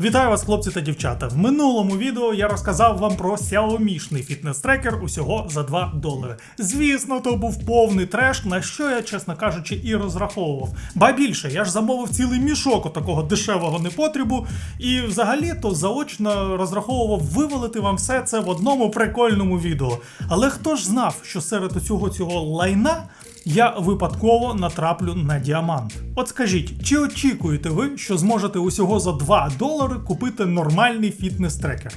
Вітаю вас, хлопці та дівчата. В минулому відео я розказав вам про Xiaomi-шний фітнес-трекер усього за 2 долари. Звісно, то був повний треш, на що я, чесно кажучи, і розраховував. Ба більше, я ж замовив цілий мішок такого дешевого непотрібу, і взагалі-то заочно розраховував вивалити вам все це в одному прикольному відео. Але хто ж знав, що серед усього цього лайна я випадково натраплю на діамант. От скажіть, чи очікуєте ви, що зможете усього за 2 долари купити нормальний фітнес-трекер?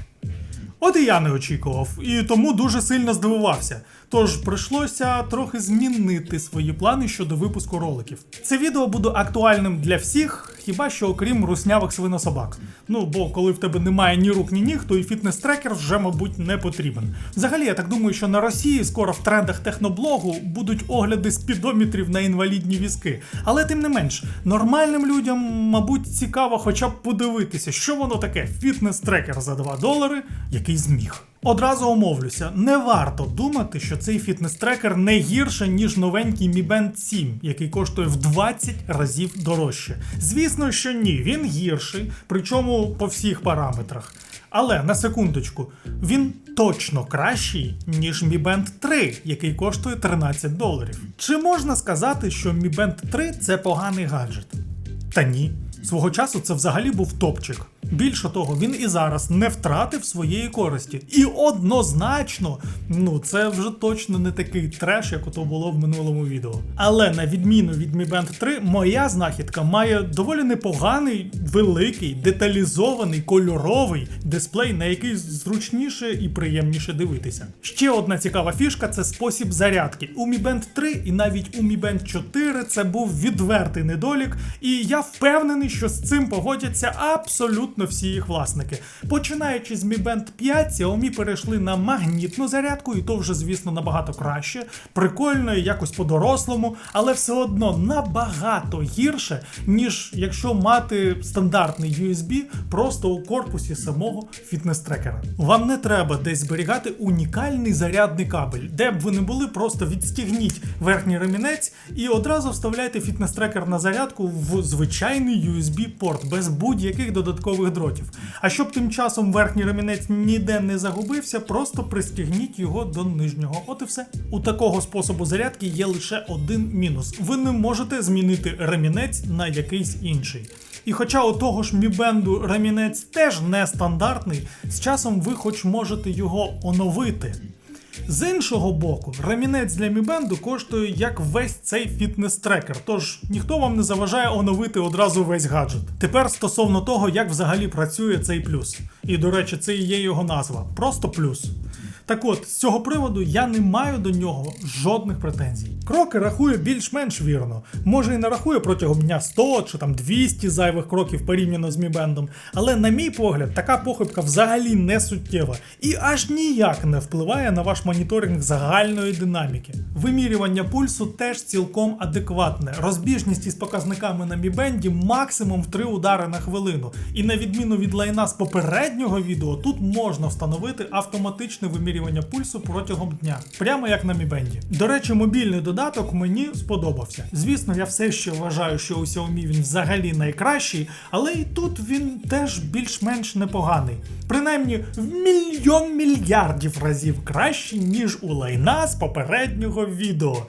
От і я не очікував, і тому дуже сильно здивувався. Тож прийшлося трохи змінити свої плани щодо випуску роликів. Це відео буде актуальним для всіх, хіба що окрім руснявих свинособак. Ну бо коли в тебе немає ні рук, ні ніг, то і фітнес-трекер вже, мабуть, не потрібен. Взагалі, я так думаю, що на Росії скоро в трендах техноблогу будуть огляди спідометрів на інвалідні візки. Але тим не менш, нормальним людям, мабуть, цікаво хоча б подивитися, що воно таке фітнес-трекер за 2 долари, який зміг. Одразу омовлюся, не варто думати, що цей фітнес-трекер не гірше, ніж новенький Mi Band 7, який коштує в 20 разів дорожче. Звісно, що ні, він гірший, причому по всіх параметрах. Але на секундочку, він точно кращий, ніж Mi Band 3, який коштує 13 доларів. Чи можна сказати, що Mi Band 3 це поганий гаджет? Та ні. Свого часу це взагалі був топчик. Більше того, він і зараз не втратив своєї користі. І однозначно, ну це вже точно не такий треш, як ото було в минулому відео. Але на відміну від Mi Band 3, моя знахідка має доволі непоганий, великий, деталізований, кольоровий дисплей, на який зручніше і приємніше дивитися. Ще одна цікава фішка це спосіб зарядки. У Mi Band 3 і навіть у Mi Band 4 це був відвертий недолік, і я впевнений, що з цим погодяться абсолютно всі їх власники. Починаючи з Mi Band 5, Xiaomi перейшли на магнітну зарядку, і то вже, звісно, набагато краще, прикольно і якось по-дорослому, але все одно набагато гірше, ніж якщо мати стандартний USB просто у корпусі самого фітнес-трекера. Вам не треба десь зберігати унікальний зарядний кабель, де б ви не були, просто відстігніть верхній ремінець і одразу вставляйте фітнес-трекер на зарядку в звичайний USB-порт без будь-яких додаткових дротів. А щоб тим часом верхній ремінець ніде не загубився, просто пристігніть його до нижнього. От і все. У такого способу зарядки є лише один мінус: ви не можете змінити ремінець на якийсь інший. І хоча у того ж мібенду ремінець теж нестандартний, з часом ви хоч можете його оновити. З іншого боку, ремінець для мібенду коштує як весь цей фітнес-трекер, тож ніхто вам не заважає оновити одразу весь гаджет. Тепер стосовно того, як взагалі працює цей плюс. І до речі, це і є його назва. Просто плюс. Так от, з цього приводу я не маю до нього жодних претензій. Кроки рахує більш-менш вірно. Може і не рахує протягом дня 100 чи там 200 зайвих кроків порівняно з мібендом, але на мій погляд, така похибка взагалі не суттєва і аж ніяк не впливає на ваш моніторинг загальної динаміки. Вимірювання пульсу теж цілком адекватне. Розбіжність із показниками на мібенді максимум в 3 удари на хвилину. І на відміну від лайна з попереднього відео, тут можна встановити автоматичне вимірювання пульсу протягом дня, прямо як на мібенді. До речі, мобільний додаток мені сподобався. Звісно, я все ще вважаю, що у Xiaomi він взагалі найкращий, але і тут він теж більш-менш непоганий. Принаймні в мільйон мільярдів разів кращий, ніж у лайна з попереднього відео.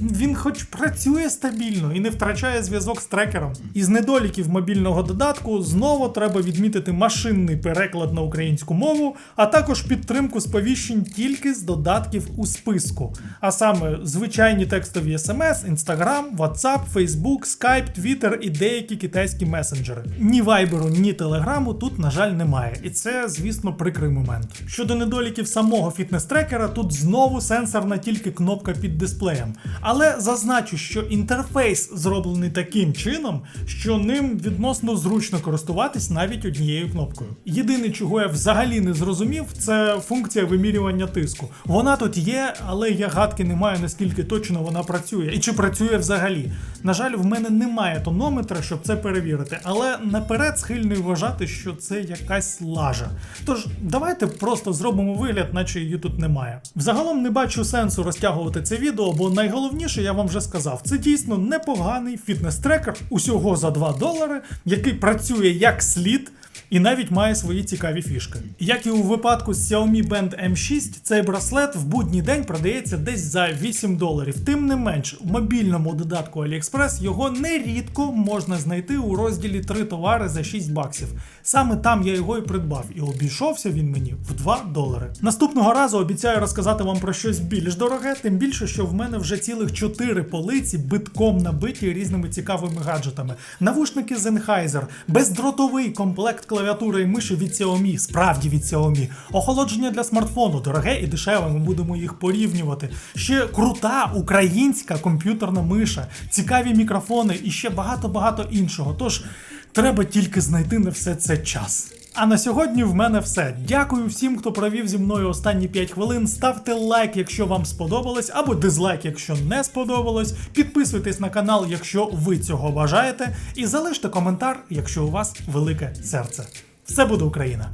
Він хоч працює стабільно і не втрачає зв'язок з трекером. Із недоліків мобільного додатку знову треба відмітити машинний переклад на українську мову, а також підтримку сповіщень тільки з додатків у списку, а саме звичайні текстові SMS, Instagram, WhatsApp, Facebook, Skype, Twitter і деякі китайські месенджери. Ні вайберу, ні телеграму тут, на жаль, немає. І це, звісно, прикрий момент. Щодо недоліків самого фітнес-трекера, тут знову сенсорна тільки кнопка під дисплеєм. Але зазначу, що інтерфейс зроблений таким чином, що ним відносно зручно користуватись навіть однією кнопкою. Єдине, чого я взагалі не зрозумів, це функція вимірювання тиску. Вона тут є, але я гадки не маю, наскільки точно вона працює і чи працює взагалі. На жаль, в мене немає тонометра, щоб це перевірити, але наперед схильний вважати, що це якась лажа. Тож давайте просто зробимо вигляд, наче її тут немає. Взагалом не бачу сенсу розтягувати це відео, бо найголовніше я вам вже сказав, це дійсно непоганий фітнес-трекер усього за 2 долари, який працює як слід. І навіть має свої цікаві фішки. Як і у випадку з Xiaomi Band M6, цей браслет в будній день продається десь за 8 доларів. Тим не менш, в мобільному додатку AliExpress його нерідко можна знайти у розділі 3 товари за 6 баксів. Саме там я його і придбав, і обійшовся він мені в 2 долари. Наступного разу обіцяю розказати вам про щось більш дороге, тим більше, що в мене вже цілих 4 полиці битком набиті різними цікавими гаджетами. Навушники Sennheiser, бездротовий комплект клавіатури і миші від Xiaomi, справді від Xiaomi, охолодження для смартфону, дороге і дешеве, ми будемо їх порівнювати. Ще крута українська комп'ютерна миша, цікаві мікрофони і ще багато-багато іншого. Тож треба тільки знайти на все це час. А на сьогодні в мене все. Дякую всім, хто провів зі мною останні 5 хвилин. Ставте лайк, якщо вам сподобалось, або дизлайк, якщо не сподобалось. Підписуйтесь на канал, якщо ви цього бажаєте, і залиште коментар, якщо у вас велике серце. Все буде Україна!